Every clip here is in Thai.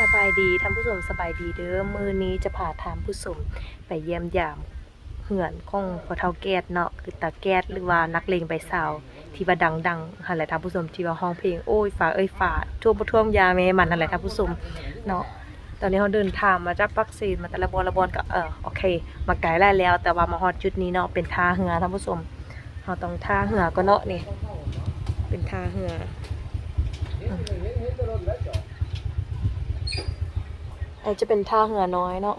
สบายดีท่านผู้ชมสบายดีเด้อมือนี้จะพาท่านผู้ชมไปเยี่ยมยามเหือนของพอเฒ่าแก๊สเนาะคือตาแก๊สหรือว่านักเลงใบสาวที่ว่าดังๆหั่นแหละท่านผู้ชมที่ว่าห้องเพลงโอ้ยฝาเอ้ยฝาท่วมท่วมยาแม่มันนั่นแหละท่านผู้ชมเนาะตอนนี้เราเดินทางมาจากปักซีนมาแต่ละบอนละบอนก็เออโอเค มาไกลแล้วแล้ว แต่ว่ามาฮอดจุดนี้เนาะเป็นท่าเหือท่านผู้ชมเราต้องท่าเหือก็เนาะนี่เป็นท่าเหือ อันจะเป็นท่าเหือน้อยเนาะ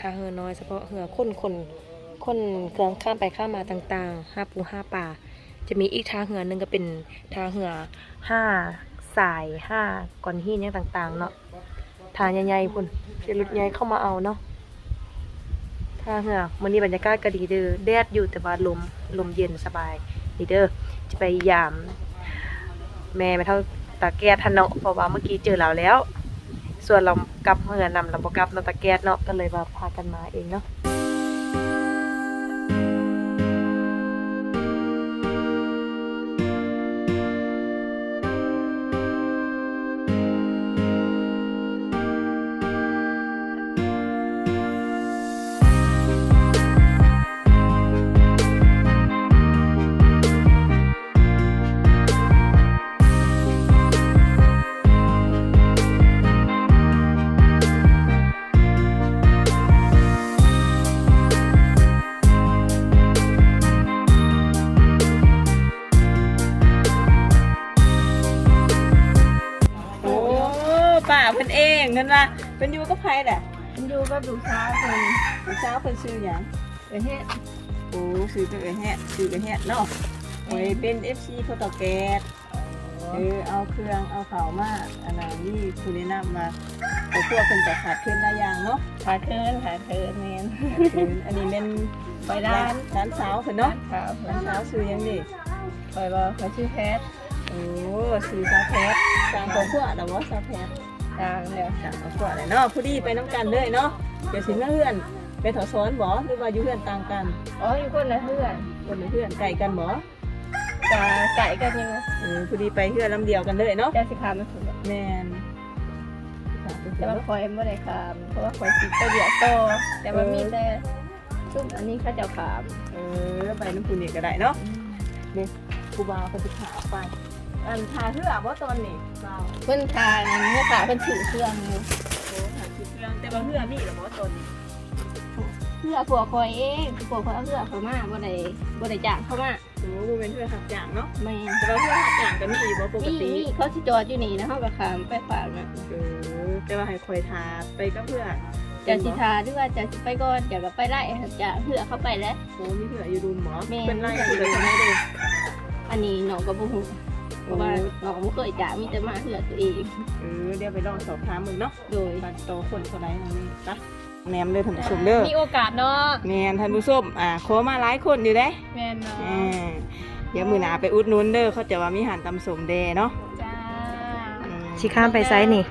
ท่าเหือน้อยเฉพาะเหือคนคนคนเครื่องข้ามไปข้ามมาต่างๆห้าปูห้าป่า จะมีอีกท่าเหือหนึงก็เป็นท่าเหือห้าสายห้าก้อนหินอย่างต่างๆ เนาะท่าใหญ่ๆพุ่นจะรถใหญ่เข้ามาเอาเนาะท่าเหือวันนี้บรรยากาศก็ดีเด้อแดดอยู่แต่ว่าลมลมเย็นสบายดีเด้อจะไปยาม แม่ไม่เท่าตาแก้ทันเนาะเพราะว่าเมื่อกี้เจอเราแล้ว ส่วนเรากลับเมือนำเราบกลับนาตะแก๊สเนาะก็เลยมาพากันมาเองเนาะ นั่นว่าเป็นอยู่กับไผแหละมันอยู่กับลูกสาวคนลูกสาเพิ่นชื่อหยังเอ้ยเฮ็ดโอ้ชื่อตัวเองแฮะชื่อเองแฮะเนาะโอ้ยเป็น FC โฟโตแก๊สเออเอาเครื่องเอาเขามาอันนั้นนี่คุณแนะนำมาไอ้พวกเพิ่นจะขาดเคลื่อนหลายอย่างเนาะขาเทินขาเทินแมนขาดเคลื่อนเมนอันนี้เป็นไปร้านร้านสาวเพิ่นเนาะร้านสาวชื่อยังดิไปบ่เขาชื่อแพทโอ้ชื่อสาวแพทสางของพวกแล้วบ่สาวแพท ดังแล้วจ้ะเอาก่อนเลยเนาะผู้ดีไปน้ำกันเลยเนาะเดี๋ยวสิมาเพื่อนไปถอซ้อนบ่หรือว่าอยู่เพื่อนต่างกันอ๋ออยู่คนละเพื่อนคนละเพื่อนไก่กันบ่กะไก่กันอยู่เออผู้ดีไปเพื่อนลำเดียวกันเลยเนาะจะสิขามมาถึงแม่นแต่ว่าคอยไม่ได้ขามเพราะว่าคอยสิไปเบียดต่อแต่ว่ามีแต่ซุ่มอันนี้เขาเจ้าขามเออไปน้ำผู้นี่ก็ได้เนาะนี่ครูบาเขาจะขาไป อันทาเพื่อบ่ตอนนี้เปล่าเพิ่นทานเมื่อขาเพิ่นถือเครื่องอยู่โอ้หาคือเครื่องแต่ว่าเพื่อมีหรือบ่ตอนนี้เพื่อผัวคอยเองผัวคอยเอาเพื่อเขามาบ่ได้บ่ได้จ้างเขามาโอ้บ่เป็นเพื่อหักจางเนาะแม่นแต่ว่าเพื่อหักจางก็มีอยู่บ่ปกนี่ตินี่เขาสิจอดอยู่นี่นะเฮาก็ขามไปฝากนะเออแต่ว่าให้คอยทาไปก็เพื่อจะสิทาหรือว่าจะสิไปก่อนเดี๋ยวก็ไปไล่จะเพื่อเข้าไปแล้ว โอ้มีเพื่ออยู่รุมหมอแม่เป็นไรคือเลยทำไมเด้อันนี้น้องก็บ่ฮู้ เพราะว่าน้องก็บ่เคยจ่ามีแต่มาเพื่อตัวเอง เออเดี๋ยวไปลองสอบถามมึงเนาะโดยบันโตคนเท่าไรนั่นนี่จ้ะแหนมเด้อท่านผู้ชมเด้อมีโอกาสเนาะแมนท่านผู้ชมอ่าขอมาหลายคนอยู่เด้แม่นเนาะอ่าเดี๋ยวมือหนาไปอุดหนุนเด้อเขาจะว่ามีอาหารตำสมเดเนาะจ้าอืมชิข้ามไปไซนี่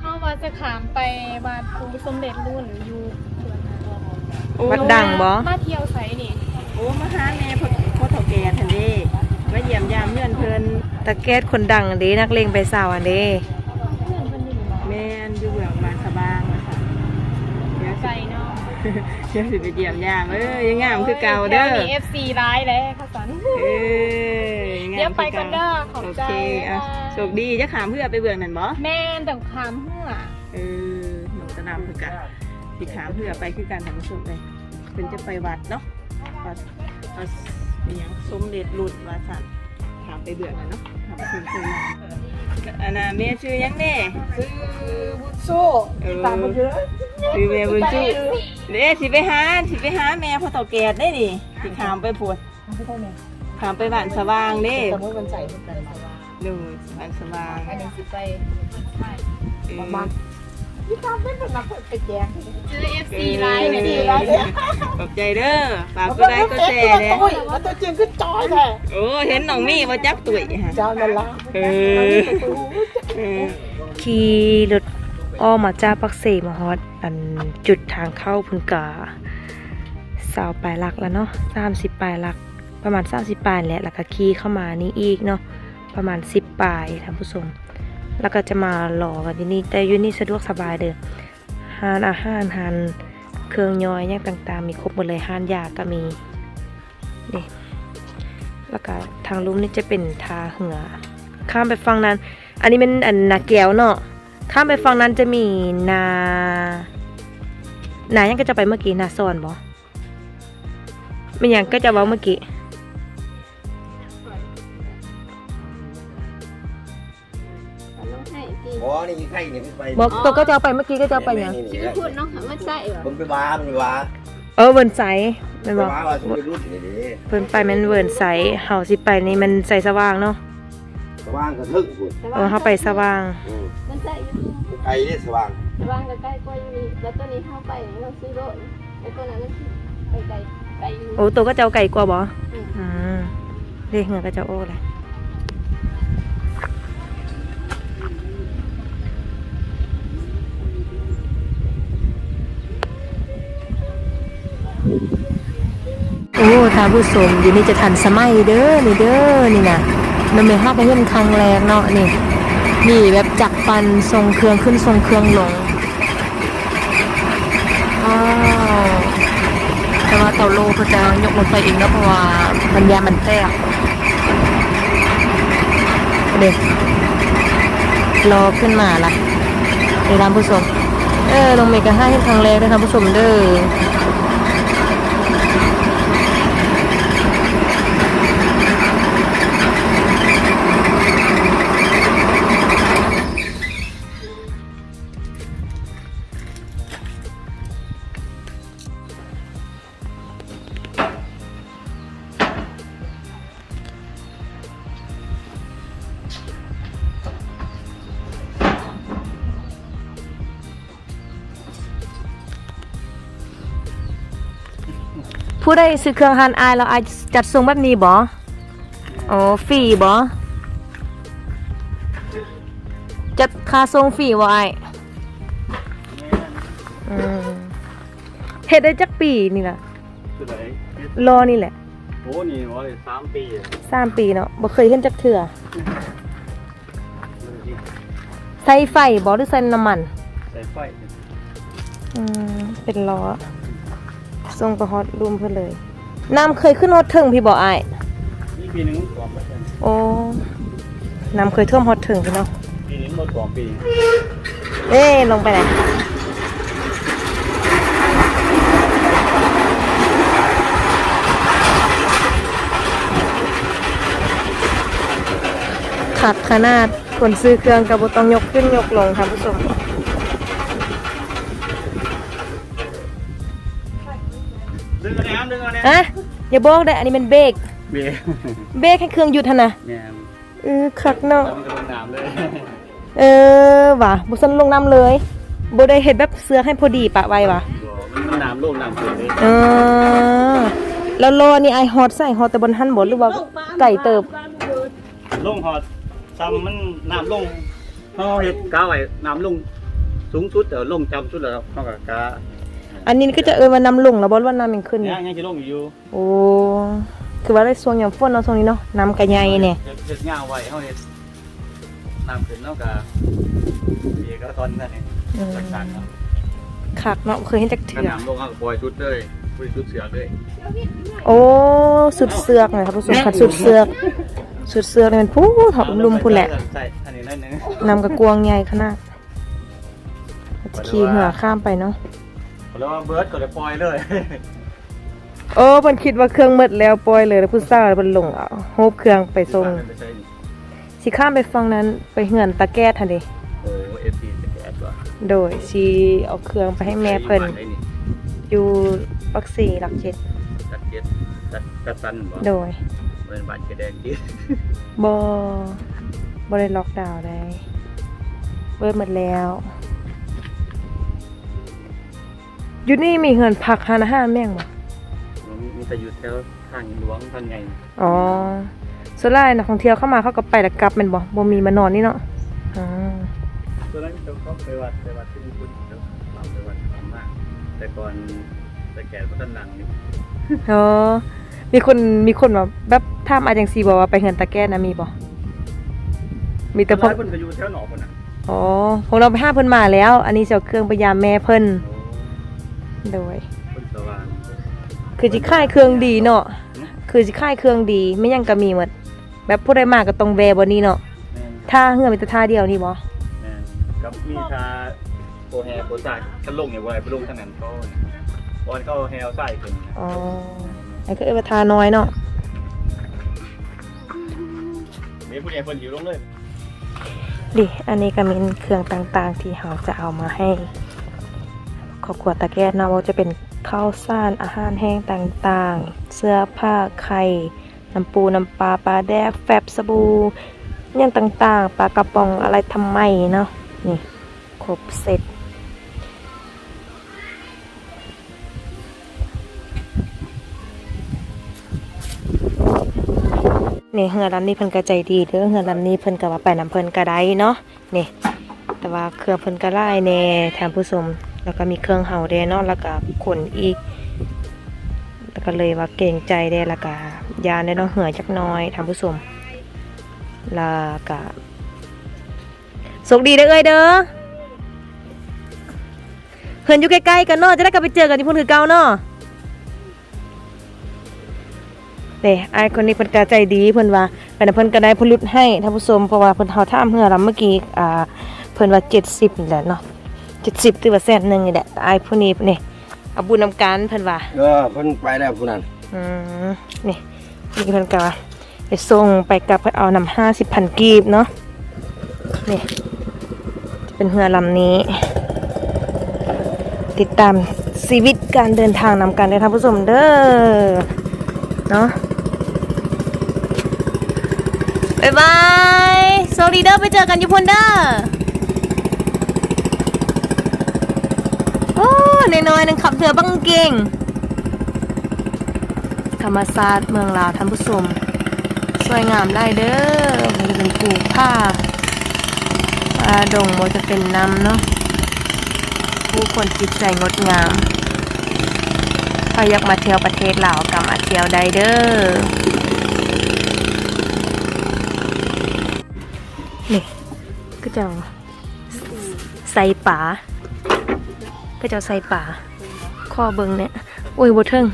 เข้าว่าจะขามไปบ้านครูสมเด็จรุ่นอยู่สวนนาโอ้วัดดังบ่มาเที่ยวไสนี่โอ้มาหาแม่พ่อพ่อเฒ่าแก่ท่านเด้มาเยี่ยม ตะแก๊สคนดังอันนี้นักเลงไปสาวอันนี้เพื่อนคนอยู่บ่แม่นอยู่เบื้องบานสะบางว่าซั่นเดี๋ยวสิไกลเนาะเดี๋ยวสิไปเยี่ยมยามเอ้ยยังงามคือเก่าเด้อแถวนี้ FC ร้ายแล้วค่ะสันเอ้ยยังงามเดี๋ยวไปคือกันเด้อขอบโอใจเคอะค่ะโชคดีจะขามเพื่อไปเบื้องนั่นบ่แม่นแต่ขามหัวเออหนูจะนำคือกันสีขามเพื่อไปคือการทำสุดเลยเป็นจะไปวัดเนาะวัดวัดอหย่างสมเด็จรุ่นวัดสันถาม ไปเบื่อกันเนาะถามไปคุณคุยมาอันน่ะแม่ชื่อหยังแน่ซื้อบุญสู้เออชื่อแม่บุญชื่อเด้สิไปหาสิไปหาแม่พ่อเต่าแก่ได้ดิสิขามไปปวดขามไปบ้านสว่างเด้สมมุติมันใส่มันเป็นสว่างดูบ้านสว่างอันนี้สิไปเออประมาณ ที่ทำเป็นคนมาเปิดไปแจกซื้อ FC ร้ายเลยดิขอบใจเด้อฝากก็ได้ก็แชร์เลยแล้วตัวจริงคือจอยแท้โอ้เห็นน้องมี่มาจับตุ๋ยฮะเจ้านั่นล่ะเออเออขี่รถอ้อมมาจ้าปักเสมาฮอดอันจุดทางเข้าพึงกาสาวปลายลักแล้วเนาะสามสิบปลายลัก ประมาณสามสิบปลายแหละแล้วก็ขี่เข้ามานี่อีกเนาะประมาณสิบปลายท่านผู้ชม แล้วก็จะมารอกันที่นี่แต่อยู่นี่สะดวกสบายเด้อหานอาหารหานเครื่องย่อยอย่างต่างๆ มีครบหมดเลยหานยาก็มีนี่แล้วก็ทางลุ่มนี่จะเป็นทาเหือข้ามไปฝั่งนั้น อันนี้เป็นอันนาแก้วเนาะข้ามไปฝั่งนั้นจะมีนานายังก็จะไปเมื่อกี้นาซอนบ่ไม่ยังก็จะเว้าเมื่อกี้ นี่ไข่นี่ไปบอกตัวก็จะเอาไปเมื่อกี้ก็จะเอาไปยังสิไปพูดเนาะมันใส่เหรอผมไปว้ามันว้าเออเวิร์นไซแมันไปบอกว้าว่าสุดรุ่นนี่ดิเพิ่นไปแมันเวิร์นไซเฮาสิไปนี่มันใสสว่างเนาะสว่างกระทึกคุณเออเฮาไปสว่างมันใส่อยู่ไก่นี่สว่างระวังกับใกล้กว่าอยู่นี่แล้วตัวนี้เข้าไปเราซื้อรถแล้วตัวนั้นมันสิไปไกลไกลอยู่ โอ้ตัวก็จะเอาไก่กว่าบ่อืมอืมเรียกเหงือก็จะโอ้เลย อ้ท่านผู้ชมอยู่นี่จะทันสมัยเด้อนี่เด้อนี่นะมันไม่ห้าไปเห็นครั้งแรกเนาะนี่นี่แบบจักรปันทรงเครื่องขึ้นทรงเครื่องลงอ้าวแต่ว่าเตาโลเขาจะยกลงไปเองเนาะเพราะว่ามันยามันแตกเด็กรอขึ้นมาละเดี๋ยวท่านผู้ชมเออลงเมกะห้าเห็นครั้งแรกเด้อท่านผู้ชมเด้อ ผู้ได้ซื้อเครื่องฮันอายแล้วอายจัดทรงแบบนี้บ่อ๋อฟรีบ่จัดค่าทรงฟรีบ่อายอืมเฮ็ดได้จักปีนี่ล่ะคือไหนรอนี่แหละโอ้นี่ว่าเลยสามปีอะสามปีเนาะบ่เคยเห็นจักเทื่อใส่ไฟบ่หรือใส่น้ำมัน ใส่ไฟ อืมเป็นล้อ ทรงก็ฮอตรูมเพิ่นเลยน้ำเคยขึ้นฮอตถึงพี่บ่อายนี่ปีหนึงกว่าไปกันโอ้น้ำเคยท่วมฮอตถึงพี่เนาะปีนี้หมดสองปีเอ้ลงไปไหนขัดขนาดคนซื้อเครื่องกับบต้องยกขึ้นยกลงค่ะผู้ชม ดึงกันน้ำดึงกันน้ฮะอย่าบอกได้อันนี้เป็นเบรกำเบียร์เบรกให้เครื่องหยุดหั่นนะแม่นเออคักเนาะ แล้วมันก็ลงน้ำเลยเออว่ะบุษันลงน้ำเลยบ่ได้เห็ดแบบเสือให้พอดีปะไว้ว่ะมันน้ำลงน้ำขึ้นเลยเออแล้วรอนี่ไอฮอตใส่ฮอตแต่บนหันบนหรือว่าไก่เติบลงหอดซ้ำมันน้ำลงเขาเห็ดกาไว้น้ำลงสูงสุดเดี๋ยวลงจำสุดแล้วเขากับกา อันนี้ก็จะเออว่าน้ำลงแล้วบ่หรือว่าน้ำยังขึ้นอยัยู่งยังจะลงอยู่โอ้คือว่าได้ช่วงยามฝนเนาะช่วงนี้เนาะน้ำกระใหญ่เนี่ยเห็ดเห็ดง่าไว้เขาเห็ดน้ำขึ้นแล้วกับเบียร์ก็ตอนนั้นเองอืมต่างๆครับคักเนาะเคยเห็นจักถ้าเทื่อน้ำลงเขาก็ปล่อยชุดเลยปล่อยชุดเสือเลยโอ้สุดเสือกเลยครับผู้ชมคัดสุดเสือก สุดเสือกนี่มันพูดหอบลุมพูดแหละใช่อันนี้นั่นนึงนำกระกวงใหญ่ขนาดขี่เหือข้ามไปเนาะ แล้วว่าเบิร์ดก็เลยปล่อยเลยโอ้มันคิดว่าเครื่องหมดแล้วปล่อยเลยแล้วผู้สาวมันลงเอาโฮบเครื่องไปส่งไปใช่นี่สิข้ามไปฟังนั้นไปเหือนตะแก้ทันเดโอ้เอฟซีสแกตว่ะโดยชีเอาเครื่องไปให้แม่เพิ่นไอ้นี่อยู่ปักสีหลักเจ็ดตัดเจ็ดตัดตัดสันบ่โดยเป็นบาดกระแดงจีบอบได้ล็อกดาวน์ได้เบิดหมดแล้ว อยู่นี่มีเหือนผักหานอาหารแม่งบ่มีแต่อยู่แถวทางหลวงทางไงอ๋อส่วนหลายนักท่องเที่ยวเข้ามาเขาก็ไปแล้วกลับแม่นบ่บ่มีมานอนนี่เนาะอ๋อตัวนั้นเขาเขาไปวัดไปวัดที่ญี่ปุ่นเขาเราไปวัดทำมากแต่ก่อนแต่แก่ก็ต้นหลังนี่อ๋อมีคนมีคนว่าแบบถามอาจังซี่บ่ว่าไปเหือนตะแก้นะมีบ่มีแต่พวกหลายคนก็อยู่แถวหนองคนน่ะอ๋อพวกเราไปห้าเพิ่นมาแล้ว อันนี้เสียวเครื่องไปยามแม่เพิ่น โดย คนสว่างคือสิค่ายเครื่องดีเนาะคือสิค่ายเครื่องดีไม่ยังก็มีหมดแบบผู้ใดมาก็ต้องแวะบ่นี้เนาะแม่นถ้าเฮือมีแต่ท่าเดียวนี่บ่แม่นกับมีทาโปรแฮโปรซายคันลงเนี่ยบ่ได้ไปลงทางนั้นเขาบอนเขาแฮวใส่ขึ้นนะอ๋ออันก็เอ้ยว่าท่าน้อยเนาะมีผู้ใหญ่เพิ่นอยู่ลงเลยดิอันนี้ก็เป็นเครื่องต่างๆ ที่เราจะเอามาให้ ครอบครัวตะแกรงเนาะว่าจะเป็นข้าวสารอาหารแห้งต่างๆ เสื้อผ้าไข่น้ำปูน้ำปลาปลาแดกแฟบสบู่ยังต่างๆปลากระป๋องอะไรทำไมเนาะนี่ครบเสร็จนี่เฮือลำนี้เพิ่นก็ใจดีเด้อเฮือลำนี้เพิ่นก็ว่าไปนํเพิ่นก็ได้เนาะนี่แต่ว่าเครื่องเพิ่นก็หลายแน่ท่านผู้ชม แล้วก็มีเครื่องเฮาแด้เนาะแล้วก็ขนอีก แล้วก็เลยว่าเก่งใจแด้แล้วก็ยานได้เนาะเหือจักน้อยท่านผู้ชมแล้วก็สุขดีเด้อเอ้ยเด้อเพิ่อนอยู่ใกล้ๆกันเนาะจะได้กลับไปเจอกันที่พุ่นคือเก่าเนาะเด้ไอคนนี้เพิ่นก็ใจดีเพิ่นว่าเพิ่นเพิ่นก็ได้ผลุดให้ท่านผู้ชมเพราะว่าเพิ่นเฮาถามเฮือลำเมื่อกี้อ่าเพิ่นว่า 70นี่แหละเนาะ 70ถือว่าแสนหนึงนี่แหละแต่ไอายผู้นี้นี่เอาบุญนำกันเพิ่นว่าเออเพิ่นไปแล้วผู้นั้นอืมนี่นี่เพิ่นก็ว่าไปส่งไปกลับเพิ่นเอานำ50,000กีบเนาะนี่จะเป็นเฮือลำนี้ ติดตามชีวิตการเดินทางนำกันได้อท่านผู้ชมเด้อเนาะบ๊ายบายโซดีเดอร์ไปเจอกันอยู่พนเดอร์โอ้ น้อยๆนึงขับเรือบังเก่ง ธรรมศาสตร์เมืองลาวท่านผู้ชมสวยงามได้เด้อมันจะเป็นปลูกผ้าป่าดงมันจะเป็นน้ำเนาะผู้คนจิตใจงดงามใครอยากมาเที่ยวประเทศลาวก็มาเที่ยวได้เด้อนี่ก็จะใส่ป่า ก็จะใส่ป่าข้อเบิงเนี่ยโอ้ยบเทิง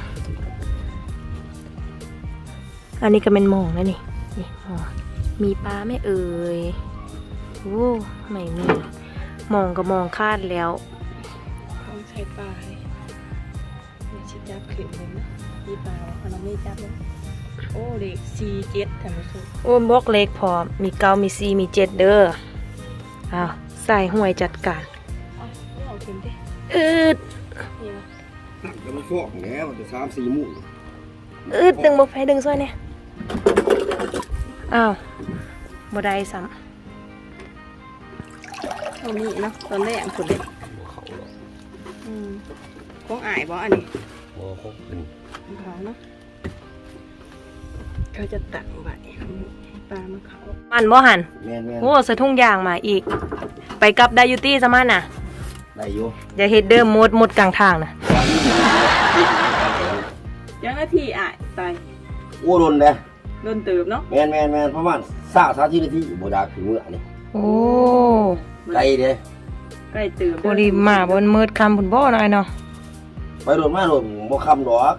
อันนี้ก็เป็นหมองแล้วนี่นี่หมองมีปลาไหม่เอ่ยโอ้ไม่มีหมองก็มองคาดแล้วต้องใช้ปลายนี่ชิจับขึ้นเลยนะมีปลาเอาน้องไม่จับเลยโอ้เด็กสี่เจ็ดท่านผู้ชมโอ้บล็อกเล็กพอมีเก้ามีซีมีเจ็ดเด้ออ้าวใส่ห่วยจัดการเอาไม่เอาขึ้นดิ อืดนี่วะนั่นก็มันฟอกแล้วมันจะสามสี่หมู่อืดดึงบกไฟดึงซอยเนี่ยอ้าวบ่ได้ซ้เอามีเนาะตอนแรกผุดเลยเขาหรอกอืมของอายบ่อันนี้บ่เขาเป็นของเขาเนาะเขาจะตักไว้ให้ปลามันเขาำมันบ่หันแม่นแม่นโอ้ใส่ทุ่งยางมาอีก ไปกลับไดอยูตี้ซะมันน่ะ ได้อยู่อย่าเฮ็ดเดิมหมดหมดกลางทางน่ะยังนาทีอายตายโอ้โดนเด้โดนเติบเนาะแม่นแม่นแม่นประมาณ3 30นาทีบ่ดาถึงมื้อนี่โอ้ไกลเด้ใกล้เติบบ่ได้มาบนมืดคำพุ่นบ่หน่อยเนาะไปโดนมาโดนบ่คำดอก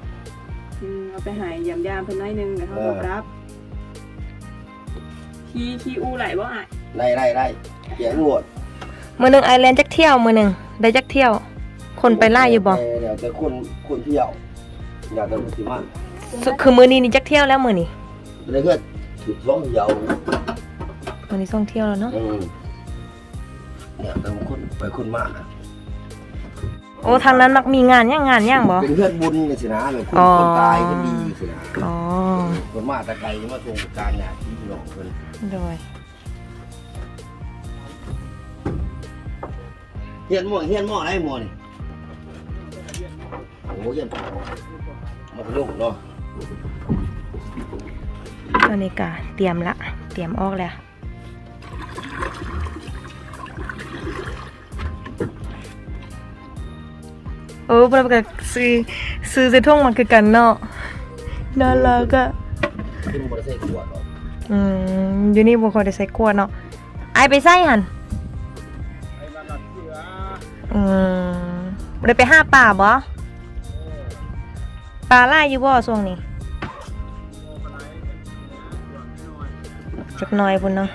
อืมเอาไปใหายยำยามเพิ่นน้อยหนึงเดี๋ยวเขาเอบออกรับขี้ขี้อูไหลบ่อายได้ได้ได้เขียนรวด มื้อหนึงไอแลนด์จักเที่ยวมื้อหนึงได้จักเที่ยว คนไปไล่อยู่บ่เดี๋ยวแต่คนคนเที่ยวอยากจะสิมาคือมื้อนี้นี่จักเที่ยวแล้วมื้อนี้เลยก็ถึงสองเที่ยวมื้อนี้ส่งเที่ยวแล้วเนาะอืมเนี่ยแต่คนไปคนมาโอ้ทางนั้นมักมีงานย่างงานย่างบ่เป็นเพื่อนบุญนี่สินะแบบคนอ๋อคนตายคนดีสินะอ๋อคนมาแต่ไกลมาทรงการงานที่พี่น้องเพิ่นโดย ฮียนหม้อเฮียนหม้อได้หม้อนี่โอ้เฮียนมัธยมเนาะตอนนี้ก็เตรียมละ เตรียมออกแล้วโอ้ประกาศซื้อซื้อเสื้อท่งมาคือกันเนาะน่ารักอะขึ้นมอเตอร์ไซค์ขวดเนาะอืมอยู่นี่บุคคลได้ใส่ขวดเนาะไอไปไส้หัน อืมบ่ได้ไปห้าป่าบ่ปลาไล่อยู่บ่ช่วงนี้จักหน่อยพุ่นเนาะ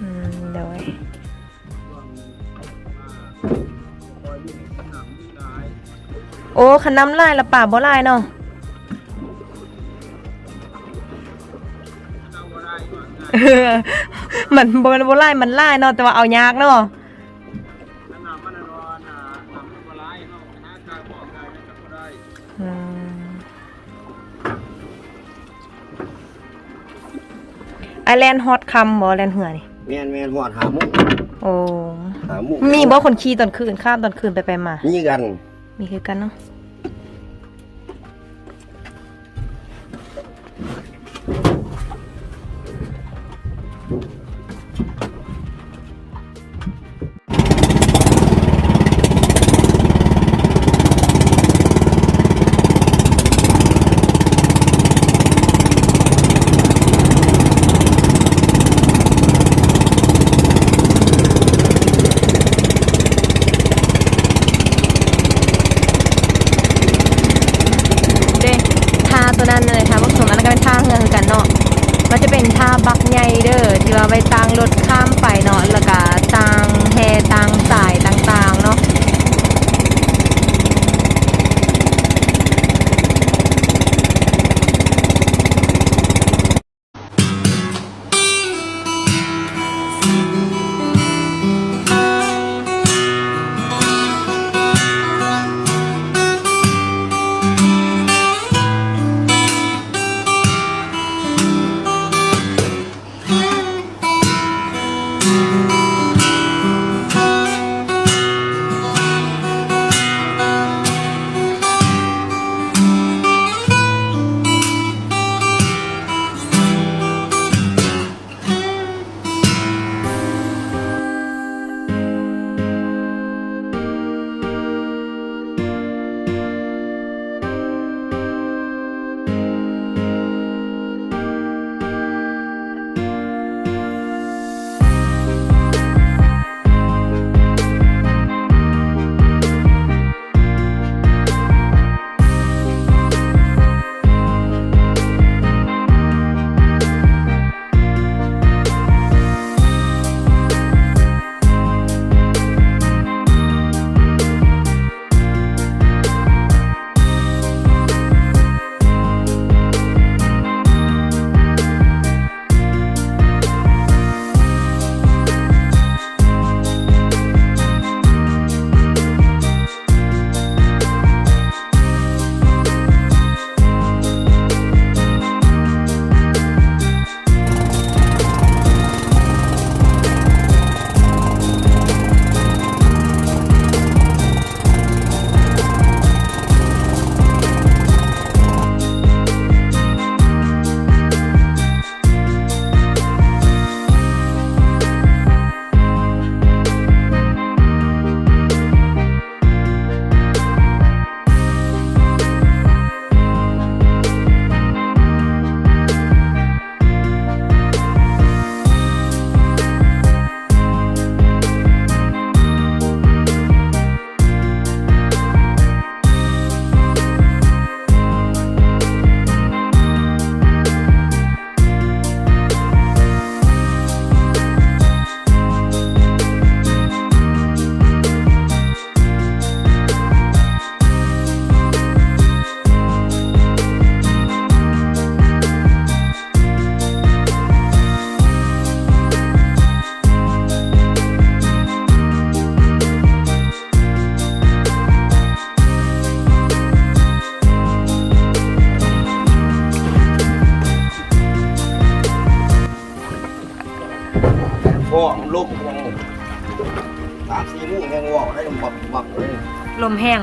อืมเดี๋ยวไว้โอ้คันน้ำลายละป่าบ่ลายเนาะเออมันบ่บ่ลายมันลายเนาะแต่ว่าเอายากเนาะ ไอแลนด์ฮอตคัมบ่แลนด์เหือนี่แม่นแม่นหอดหามุกโอ้ หามุกมีบ่คนขี่ตอนคืนข้ามตอนคืนไปไปมา นี่กัน มีคือกันเนาะ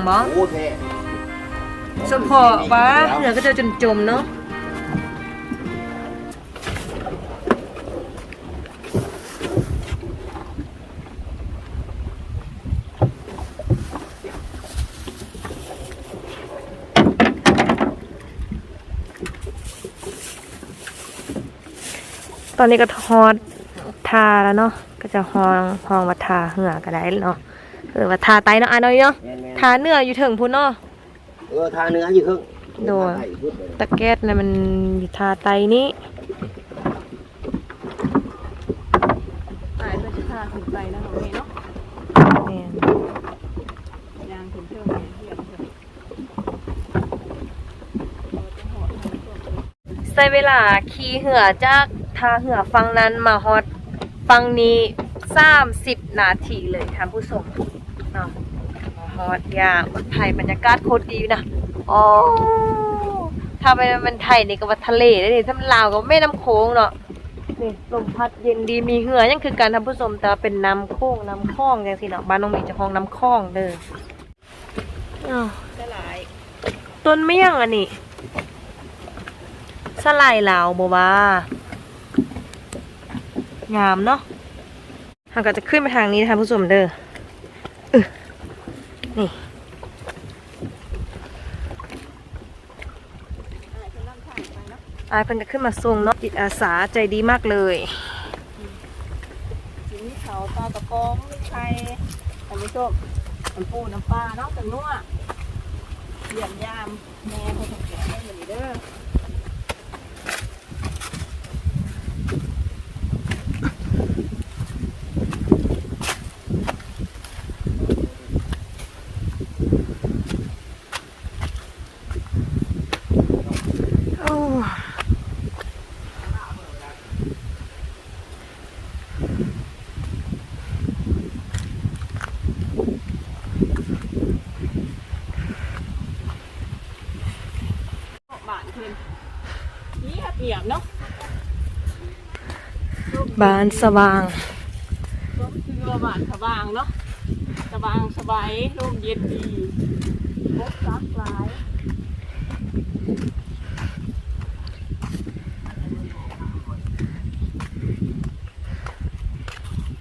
บ่โอ้แท้สมพอว่าเหือก็จะจมๆเนาะตอนนี้ก็ทอดททาแล้วเนาะก็จะห้องห้องว่าทาเหือก็ได้เนาะเออว่าทาไตเนาะอะเนาะเนาะแม่นแม่นทาเนื้ออยู่ถึงพุ่นเนาะเออทาเนื้ออยู่ครึ่งโดนทาไข่พุดเลยตะแก๊สเนี่ยมันอยู่ทาไตนี้ตายเพื่อจะพาขึ้นไปนะน้องเมย์เนาะแม่นยางถึงเพิ่มเทียบเพิ่มใช้เวลาขี่เหือจากทาเหือฟังนั้นมาฮอตฟังนี้30นาทีเลยท่านผู้ชมเนาะ มาฮอตยาคนไทยบรรยากาศโคตรดีนะอ๋อถ้าเป็นมันไทยนี่ก็ว่าทะเลได้นี่ถ้ามันลาวก็แม่น้ำโขงเนาะนี่ลมพัดเย็นดีมีเหือยังคือการทำผู้ชมแต่เป็นน้ำโค้งน้ำคลองจังซี่เนาะบ้านน้องมีจะห้องน้ำคลองเด้ออ้าวหลายต้นเมี่ยงอันนี้สลด์ลาวบ่ว่างามเนาะเราก็จะขึ้นไปทางนี้นะคะผู้ชมเด้อ นี่อายเพิ่นก็ขึ้นมาส่งเนาะจิตอาสาใจดีมากเลยชิ้นเขาปลากระป๋องมีไข่ท่านผู้ชมน้ำปูน้ำปลาเนาะจังนัวเยี่ยมยามแม่เขาถูกแก่ให้เหมือนเด้อ โอ้ บานขึ้นเยียบเยียบเนาะ บานสว่างก็คือว่าบานสว่างเนาะสว่างสบายลมเย็นดีพบรักหลาย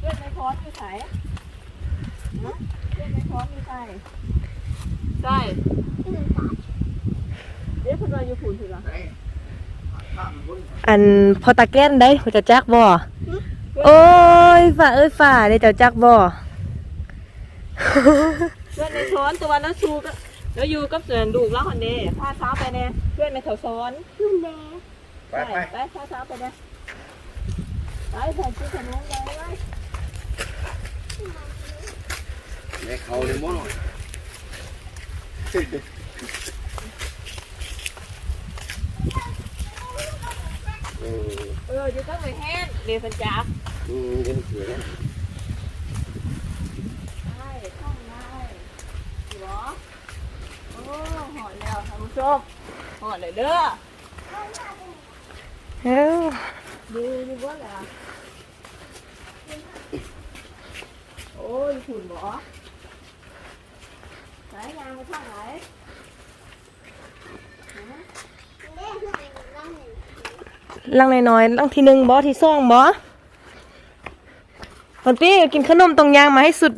เลือดในพร้อมอยู่ไหนฮะเลือดในพร้อมอยู่ใส่ใช่เดี๋ยวคุณวาอยู่ฝุ่นถือเหรออันพอตาแก้นได้พอจะจักบ่ โอ้ยฝ่าเอ้ยฝ่าได้เจ้าจักบ่เพื่อนในซ้อนตัวแล้วชูก็แล้วอยู่กับเสือนดูกแล้วคนนี้พาเช้าไปแน่เพื่อนในแถวซ้อนไปไปไปไปพาเช้าไปแน่ไปใส่ชุดขนมไปไว้แม่เขาเลยมั้งเออเอออยู่กับไปแห้งเดี๋ยวสันจับ อืมเดี๋ยวเสือได้ท่องได้เหรอโอ้หอดแล้วท่านผู้ชมหอดเลยเด้อเอ้าดูดูว่าล่ะโอ้ยขุ่นบ่ไหนยางมาทางไหนลังน้อยๆลังที่หนึ่งบ่ที่สองบ่ คนตี้กินขนมตรงยางมาให้สุด